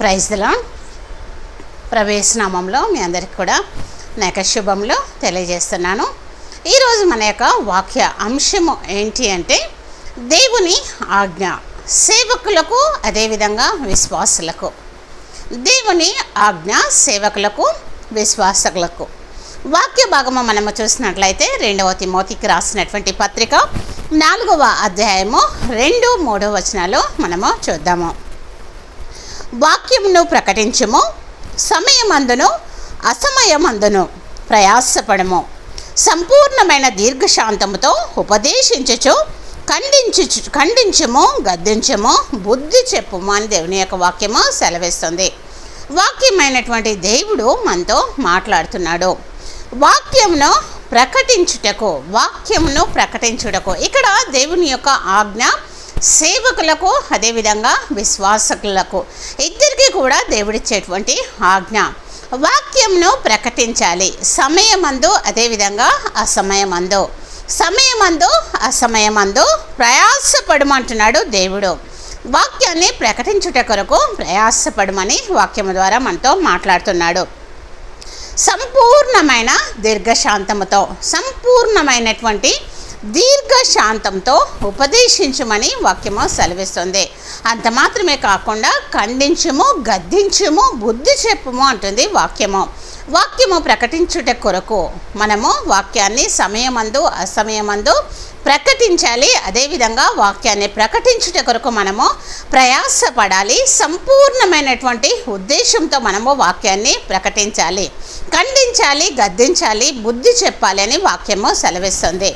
ప్రైజ్లో ప్రవేశనామంలో మీ అందరికి కూడా నా యొక్క శుభంలో తెలియజేస్తున్నాను. ఈరోజు మన యొక్క వాక్య అంశము ఏంటి అంటే దేవుని ఆజ్ఞ సేవకులకు అదేవిధంగా విశ్వాసులకు. దేవుని ఆజ్ఞ సేవకులకు విశ్వాసకులకు. వాక్య భాగము మనము చూసినట్లయితే రెండవ తిమోతికి రాసినటువంటి పత్రిక నాలుగవ అధ్యాయము రెండు మూడవ వచనాలు మనము చూద్దాము. వాక్యమును ప్రకటించము సమయమందును అసమయమందును ప్రయాసపడము. సంపూర్ణమైన దీర్ఘశాంతముతో ఉపదేశించచు ఖండించు ఖండించము గద్దించము బుద్ధి చెప్పుము అని దేవుని యొక్క వాక్యము సెలవిస్తుంది. వాక్యమైనటువంటి దేవుడు మనతో మాట్లాడుతున్నాడు. వాక్యమును ప్రకటించుటకు వాక్యమును ప్రకటించుటకు ఇక్కడ దేవుని యొక్క ఆజ్ఞ సేవకులకు అదేవిధంగా విశ్వాసకులకు. ఇద్దరికి కూడా దేవుడిచ్చేటువంటి ఆజ్ఞ. వాక్యంను ప్రకటించాలి. సమయమందు అదేవిధంగా అసమయమందు. సమయమందు అసమయమందు ప్రయాసపడమంటున్నాడు దేవుడు. వాక్యాన్ని ప్రకటించుట కొరకు ప్రయాసపడమని వాక్యము ద్వారా మనతో మాట్లాడుతున్నాడు. సంపూర్ణమైన దీర్ఘశాంతముతో సంపూర్ణమైనటువంటి దీర్ఘశాంతంతో ఉపదేశించమని వాక్యము సెలవిస్తుంది. అంత మాత్రమే కాకుండా ఖండించము గద్దించము బుద్ధి చెప్పుము అంటుంది వాక్యము. వాక్యము ప్రకటించుట కొరకు మనము వాక్యాన్ని సమయమందు అసమయమందు ప్రకటించాలి. అదేవిధంగా వాక్యాన్ని ప్రకటించుట కొరకు మనము ప్రయాసపడాలి. సంపూర్ణమైనటువంటి ఉద్దేశంతో మనము వాక్యాన్ని ప్రకటించాలి. ఖండించాలి గద్దించాలి బుద్ధి చెప్పాలి అని వాక్యము సెలవిస్తుంది.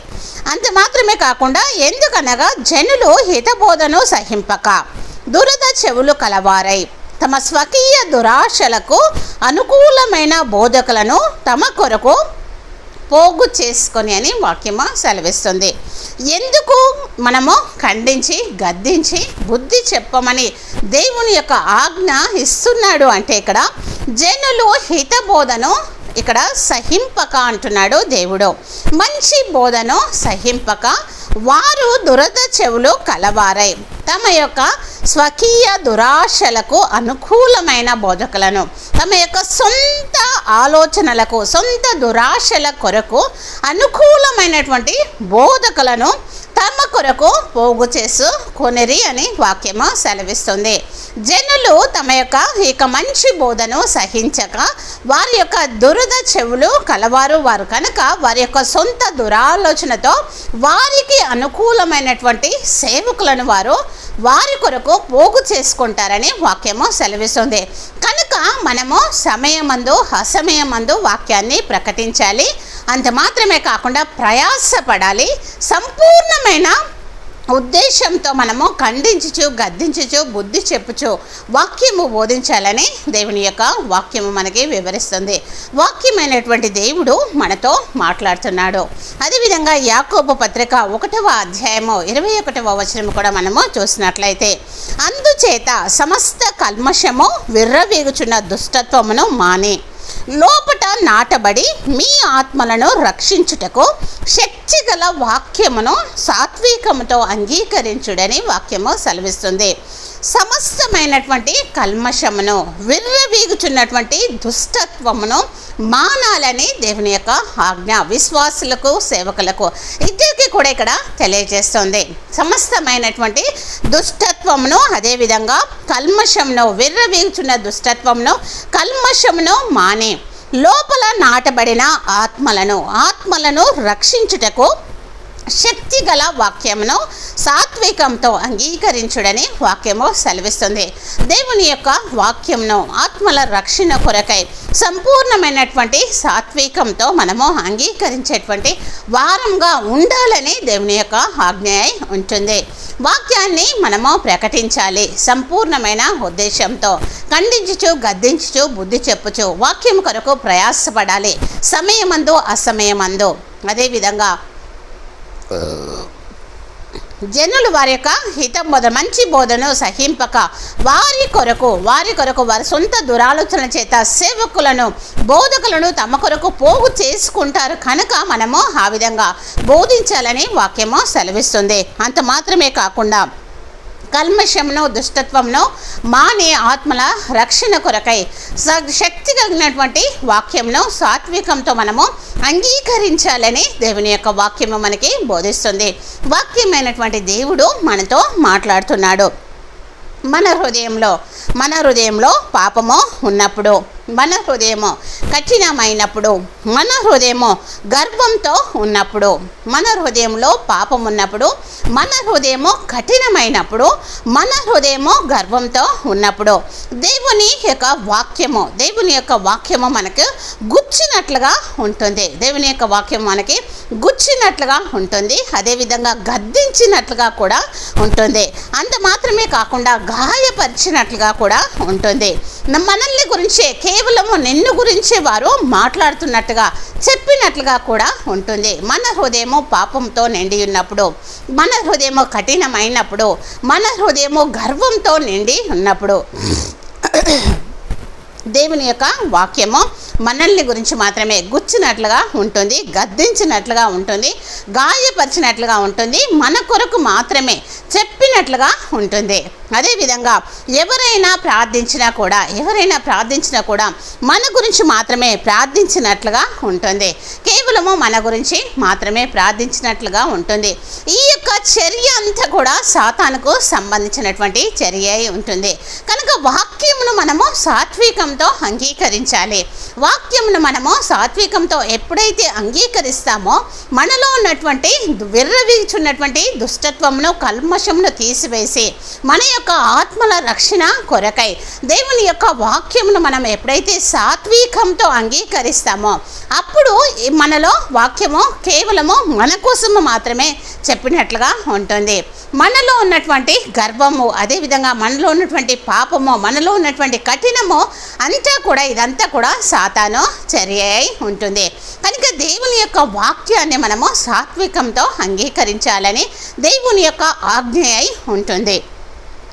అంత మాత్రమే కాకుండా ఎందుకనగా జనులు హితబోధను సహింపక దురద చెవులు కలవారై తమ స్వకీయ దురాశలకు అనుకూలమైన బోధకులను తమ కొరకు పోగు చేసుకొని అని వాక్యము సెలవిస్తుంది. ఎందుకు? మనము ఖండించి గద్దించి బుద్ధి చెప్పమని దేవుని యొక్క ఆజ్ఞ ఇస్తున్నాడు అంటే ఇక్కడ జనులు హితబోధను ఇక్కడ సహింపక అంటున్నాడు దేవుడు. మంచి బోధను సహింపక వారు దురద చెవులు కలవారై తమ యొక్క స్వకీయ దురాశలకు అనుకూలమైన బోధకులను తమ యొక్క సొంత ఆలోచనలకు సొంత దురాశల కొరకు అనుకూలమైనటువంటి బోధకులను తమ కొరకు పోగు చేసు కొనిరి అని వాక్యము సెలవిస్తుంది. జనులు తమ యొక్క ఇక మంచి బోధను సహించక వారి యొక్క దురద చెవులు కలవారు వారు కనుక వారి యొక్క సొంత దురాలోచనతో వారికి అనుకూలమైనటువంటి సేవకులను వారు వారి కొరకు పోగు చేసుకుంటారని వాక్యము సెలవిస్తుంది. కనుక మనము సమయమందు అసమయమందు వాక్యాన్ని ప్రకటించాలి. అంత మాత్రమే కాకుండా ప్రయాసపడాలి. సంపూర్ణమైన ఉద్దేశంతో మనము ఖండించుచు గద్దించుచు బుద్ధి చెప్పుచు వాక్యము బోధించాలని దేవుని యొక్క వాక్యము మనకి వివరిస్తుంది. వాక్యమైనటువంటి దేవుడు మనతో మాట్లాడుతున్నాడు. అదేవిధంగా యాకోబు పత్రిక ఒకటవ అధ్యాయము ఇరవై ఒకటవ వచనము కూడా మనము చూసినట్లయితే అందుచేత సమస్త కల్మషము విర్రవీగుచున్న దుష్టత్వమును మాని. లోపట నాటబడి మీ ఆత్మలను రక్షించుటకు శక్తిగల వాక్యమును సాత్వికముతో అంగీకరించుడని వాక్యము సెలవిస్తుంది. సమస్తమైనటువంటి కల్మషమును విర్రవీగుచున్నటువంటి దుష్టత్వమును మానాలని దేవుని యొక్క ఆజ్ఞ విశ్వాసులకు సేవకులకు ఇద్దరికి కూడా ఇక్కడ తెలియజేస్తుంది. సమస్తమైనటువంటి దుష్టత్వమును అదేవిధంగా కల్మషమును విర్రవీగుచున్న దుష్టత్వమును కల్మషమును మానే లోపల నాటబడిన ఆత్మలను ఆత్మలను రక్షించుటకు శక్తి గల వాక్యమును సాత్వికంతో అంగీకరించుడని వాక్యము సెలవిస్తుంది. దేవుని యొక్క వాక్యమును ఆత్మల రక్షణ కొరకై సంపూర్ణమైనటువంటి సాత్వికంతో మనము అంగీకరించేటువంటి వారంగా ఉండాలని దేవుని యొక్క ఆజ్ఞ అయి ఉంటుంది. వాక్యాన్ని మనము ప్రకటించాలి. సంపూర్ణమైన ఉద్దేశంతో ఖండించుచు గద్దించుచు బుద్ధి చెప్పుచు వాక్యం కొరకు ప్రయాసపడాలి. సమయమందు అసమయమందు. అదేవిధంగా జనులు వారి యొక్క హితం బోధ మంచి బోధను సహింపక వారి కొరకు వారి కొరకు వారి సొంత దురాలోచన చేత సేవకులను బోధకులను తమ కొరకు పోగు చేసుకుంటారు కనుక మనము ఆ విధంగా బోధించాలని వాక్యము సెలవిస్తుంది. అంత మాత్రమే కాకుండా కల్మషమును దుష్టత్వమును మానే ఆత్మల రక్షణ కొరకై. స- శక్తి కలిగినటువంటి వాక్యంను సాత్వికంతో మనము అంగీకరించాలని దేవుని యొక్క వాక్యము మనకి బోధిస్తుంది. వాక్యమైనటువంటి దేవుడు మనతో మాట్లాడుతున్నాడు. మన హృదయంలో మన హృదయంలో పాపము ఉన్నప్పుడు మన హృదయము కఠినమైనప్పుడు మన హృదయము గర్వంతో ఉన్నప్పుడు మన హృదయంలో పాపం ఉన్నప్పుడు మన హృదయము కఠినమైనప్పుడు మన హృదయము గర్వంతో ఉన్నప్పుడు దేవుని యొక్క వాక్యము దేవుని యొక్క వాక్యము మనకు గుచ్చినట్లుగా ఉంటుంది. దేవుని యొక్క వాక్యం మనకి గుచ్చినట్లుగా ఉంటుంది. అదేవిధంగా గద్దించినట్లుగా కూడా ఉంటుంది. అంత మాత్రమే కాకుండా గాయపరిచినట్లుగా కూడా ఉంటుంది. మనల్ని గురించే కేవలము నిన్ను గురించే వారు మాట్లాడుతున్నట్టుగా చెప్పినట్లుగా కూడా ఉంటుంది. మన హృదయము పాపంతో నిండి ఉన్నప్పుడు మన హృదయము కఠినమైనప్పుడు మన హృదయము గర్వంతో నిండి ఉన్నప్పుడు. దేవుని యొక్క వాక్యము మనల్ని గురించి మాత్రమే గుచ్చినట్లుగా ఉంటుంది గద్దించినట్లుగా ఉంటుంది గాయపరిచినట్లుగా ఉంటుంది మన కొరకు మాత్రమే చెప్పినట్లుగా ఉంటుంది. అదేవిధంగా ఎవరైనా ప్రార్థించినా కూడా ఎవరైనా ప్రార్థించినా కూడా మన గురించి మాత్రమే ప్రార్థించినట్లుగా ఉంటుంది. కేవలము మన గురించి మాత్రమే ప్రార్థించినట్లుగా ఉంటుంది. ఈ చర్య అంతా కూడా సాతానుకు సంబంధించినటువంటి చర్య అయి ఉంటుంది. కనుక వాక్యమును మనము సాత్వికంతో అంగీకరించాలి. వాక్యమును మనము సాత్వికంతో ఎప్పుడైతే అంగీకరిస్తామో మనలో ఉన్నటువంటి విర్రవీచున్నటువంటి దుష్టత్వమును కల్మషమును తీసివేసి మన యొక్క ఆత్మల రక్షణ కొరకై దేవుని యొక్క వాక్యమును మనం ఎప్పుడైతే సాత్వికంతో అంగీకరిస్తామో అప్పుడు మనలో వాక్యము కేవలము మన కోసము మాత్రమే చెప్పినట్లుగా ఉంటుంది. మనలో ఉన్నటువంటి గర్వము అదేవిధంగా మనలో ఉన్నటువంటి పాపము మనలో ఉన్నటువంటి కఠినము అంతా కూడా ఇదంతా కూడా సాతాను చర్య అయి ఉంటుంది. కనుక దేవుని యొక్క వాక్యాన్ని మనము సాత్వికంతో అంగీకరించాలని దేవుని యొక్క ఆజ్ఞ అయి ఉంటుంది.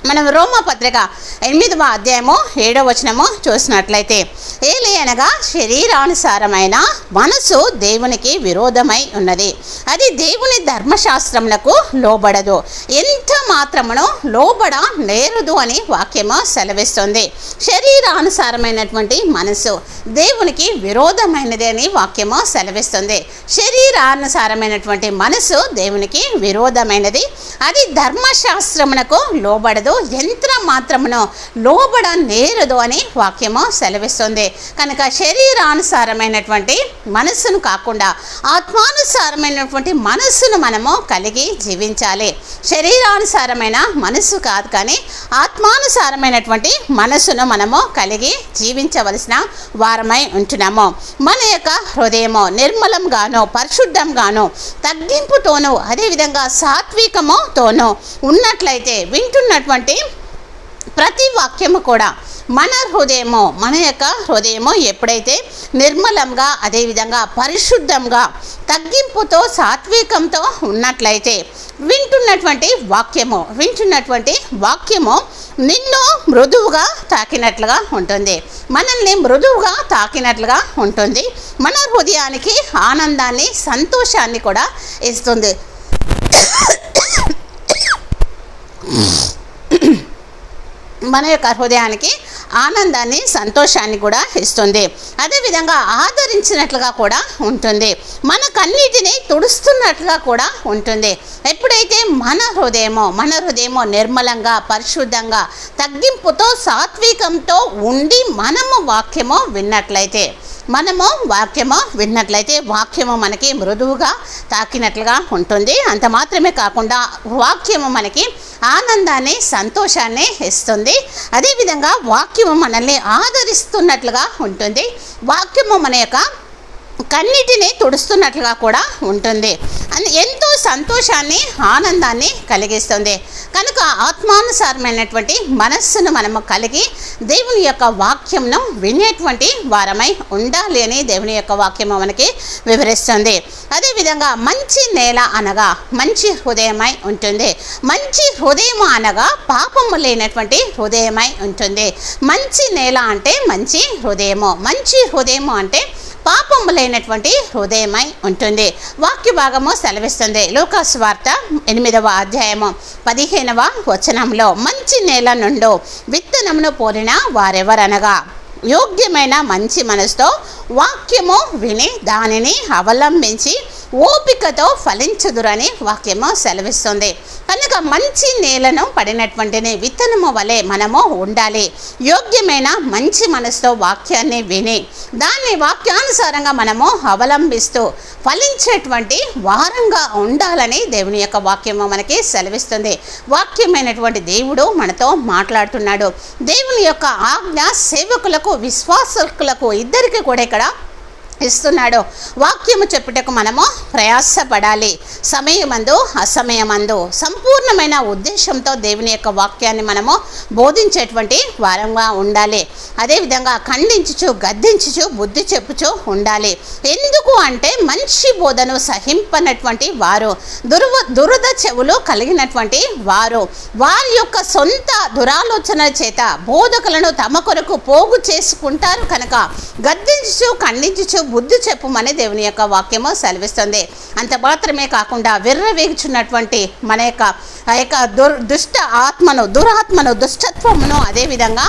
మనం రోమా పత్రిక ఎనిమిదవ అధ్యాయము ఏడవ వచనము చూసినట్లయితే ఏలి అనగా శరీరానుసారమైన మనసు దేవునికి విరోధమై ఉన్నది. అది దేవుని ధర్మశాస్త్రములకు లోబడదు. ఎంత మాత్రమును లోబడ నేరదు అని వాక్యము సెలవిస్తుంది. శరీరానుసారమైనటువంటి మనసు దేవునికి విరోధమైనది అని వాక్యము సెలవిస్తుంది. శరీరానుసారమైనటువంటి మనసు దేవునికి విరోధమైనది. అది ధర్మశాస్త్రమునకు లోబడదు యంత్ర మాత్రమును లోబడ నేరదు అని వాక్యము సెలవిస్తుంది. కనుక శరీరానుసారమైనటువంటి మనస్సును కాకుండా ఆత్మానుసారమైనటువంటి మనస్సును మనము కలిగి జీవించాలి. శరీరానుసారమైన మనస్సు కాదు కానీ ఆత్మానుసారమైనటువంటి మనస్సును మనము కలిగి జీవించవలసిన వారమై ఉంటున్నాము. మన యొక్క హృదయము నిర్మలంగాను పరిశుద్ధంగాను తగ్గింపుతోనూ అదేవిధంగా సాత్వికముతోనూ ఉన్నట్లయితే వింటున్నటువంటి ప్రతి వాక్యము కూడా మన హృదయము మన యొక్క హృదయము ఎప్పుడైతే నిర్మలంగా అదేవిధంగా పరిశుద్ధంగా తగ్గింపుతో సాత్వికంతో ఉన్నట్లయితే వింటున్నటువంటి వాక్యము వింటున్నటువంటి వాక్యము నిన్ను మృదువుగా తాకినట్లుగా ఉంటుంది. మనల్ని మృదువుగా తాకినట్లుగా ఉంటుంది. మన హృదయానికి ఆనందాన్ని సంతోషాన్ని కూడా ఇస్తుంది. మన యొక్క హృదయానికి ఆనందాన్ని సంతోషాన్ని కూడా ఇస్తుంది. అదేవిధంగా ఆదరించినట్లుగా కూడా ఉంటుంది. మన కన్నీటిని తుడుస్తున్నట్లుగా కూడా ఉంటుంది. ఎప్పుడైతే మన హృదయమో మన హృదయమో నిర్మలంగా పరిశుద్ధంగా తగ్గింపుతో సాత్వికంతో ఉండి మనము వాక్యము విన్నట్లయితే మనము వాక్యము విన్నట్లయితే వాక్యము మనకి మృదువుగా తాకినట్లుగా ఉంటుంది. అంత మాత్రమే కాకుండా వాక్యము మనకి ఆనందాన్ని సంతోషాన్ని ఇస్తుంది. అదేవిధంగా వాక్యము మనల్ని ఆదరిస్తున్నట్లుగా ఉంటుంది. వాక్యము మన యొక్క కన్నిటిని తుడుస్తున్నట్లుగా కూడా ఉంటుంది. ఎంతో సంతోషాన్ని ఆనందాన్ని కలిగిస్తుంది. కనుక ఆత్మానుసారమైనటువంటి మనస్సును మనము కలిగి దేవుని యొక్క వాక్యంను వినేటువంటి వారమై ఉండాలి అని దేవుని యొక్క వాక్యము మనకి వివరిస్తుంది. అదేవిధంగా మంచి నేల అనగా మంచి హృదయమై ఉంటుంది. మంచి హృదయం అనగా పాపము లేనటువంటి హృదయమై ఉంటుంది. మంచి నేల అంటే మంచి హృదయము. మంచి హృదయము అంటే పాపములైనటువంటి హృదయమై ఉంటుంది. వాక్య భాగము సెలవిస్తుంది. లూకాస్ వార్త ఎనిమిదవ అధ్యాయము పదిహేనవ వచనంలో మంచి నేల నుండి విత్తనమును పోలిన వారెవరనగా? యోగ్యమైన మంచి మనసుతో వాక్యము విని దానిని అవలంబించి ఓపికతో ఫలించుదురని వాక్యము సెలవిస్తుంది. కనుక మంచి నేలను పడినటువంటి విత్తనము వలె మనము ఉండాలి. యోగ్యమైన మంచి మనసుతో వాక్యాన్ని విని దాన్ని వాక్యానుసారంగా మనము అవలంబిస్తూ ఫలించేటువంటి వారంగా ఉండాలని దేవుని యొక్క వాక్యము మనకి సెలవిస్తుంది. వాక్యమైనటువంటి దేవుడు మనతో మాట్లాడుతున్నాడు. దేవుని యొక్క ఆజ్ఞ సేవకులకు విశ్వాసకులకు ఇద్దరికి కూడా ఇక్కడ ఇస్తున్నాడు. వాక్యము చెప్పుటకు మనము ప్రయాసపడాలి. సమయమందు అసమయమందు. సంపూర్ణమైన ఉద్దేశంతో దేవుని యొక్క వాక్యాన్ని మనము బోధించేటువంటి వారంగా ఉండాలి. అదేవిధంగా ఖండించుచు గద్దించుచు బుద్ధి చెప్పుచు ఉండాలి. ఎందుకు అంటే మంచి బోధను సహింపనటువంటి వారు దుర్వ దురద చెవులు కలిగినటువంటి వారు. వారి యొక్క సొంత దురాలోచన చేత బోధకులను తమ కొరకు పోగు చేసుకుంటారు కనుక గద్దించుచు ఖండించుచు బుద్ధి చెప్పుమని దేవుని యొక్క వాక్యము సెలవిస్తుంది. అంత మాత్రమే కాకుండా విర్రవేగుచున్నటువంటి మన యొక్క ఆ యొక్క దుర్ దుష్ట ఆత్మను దురాత్మను దుష్టత్వమును అదేవిధంగా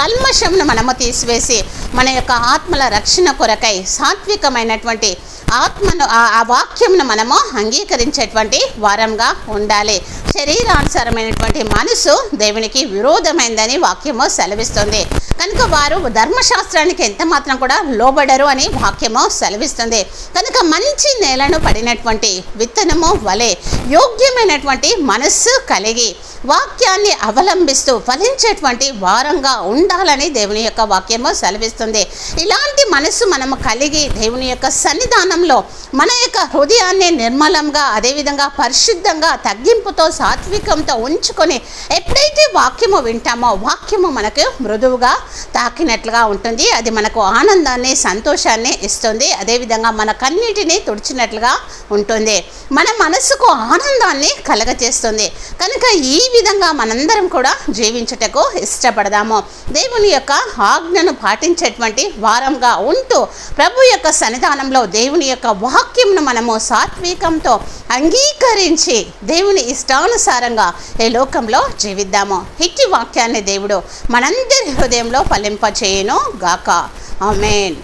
కల్మషంను మనము తీసివేసి మన యొక్క ఆత్మల రక్షణ కొరకై సాత్వికమైనటువంటి ఆత్మను ఆ వాక్యంను మనము అంగీకరించేటువంటి వారంగా ఉండాలి. శరీరానుసారమైనటువంటి మనసు దేవునికి విరోధమైందని వాక్యము సెలవిస్తుంది. కనుక వారు ధర్మశాస్త్రానికి ఎంత మాత్రం కూడా లోబడరు అని వాక్యము సెలవిస్తుంది. కనుక మంచి నేలను పడినటువంటి విత్తనము వలె యోగ్యమైనటువంటి మనస్సు కలిగి వాక్యాన్ని అవలంబిస్తూ ఫలించేటువంటి వారంగా ఉండాలని దేవుని యొక్క వాక్యము సెలవిస్తుంది. ఇలాంటి మనస్సు మనము కలిగి దేవుని యొక్క సన్నిధానంలో మన యొక్క హృదయాన్ని నిర్మలంగా అదేవిధంగా పరిశుద్ధంగా తగ్గింపుతో సాత్వికంతో ఉంచుకొని ఎప్పుడైతే వాక్యము వింటామో వాక్యము మనకు మృదువుగా తాకినట్లుగా ఉంటుంది. అది మనకు ఆనందాన్ని సంతోషాన్ని ఇస్తుంది. అదేవిధంగా మన కన్నిటిని తుడిచినట్లుగా ఉంటుంది. మన మనసుకు ఆనందాన్ని కలగచేస్తుంది కనుక ఈ విధంగా మనందరం కూడా జీవించుటకు ఇష్టపడదాము. దేవుని యొక్క ఆజ్ఞను పాటించేటువంటి వారంగా ఉంటూ ప్రభు యొక్క సన్నిధానంలో దేవుని యొక్క వాక్యంను మనము సాత్వికంతో అంగీకరించి దేవుని ఇష్టానుసారంగా ఈ లోకంలో జీవిద్దాము. ఇట్టి వాక్యాన్ని దేవుడు మనందరి హృదయంలో ఫలింపచేయను గాక ఆమెన్.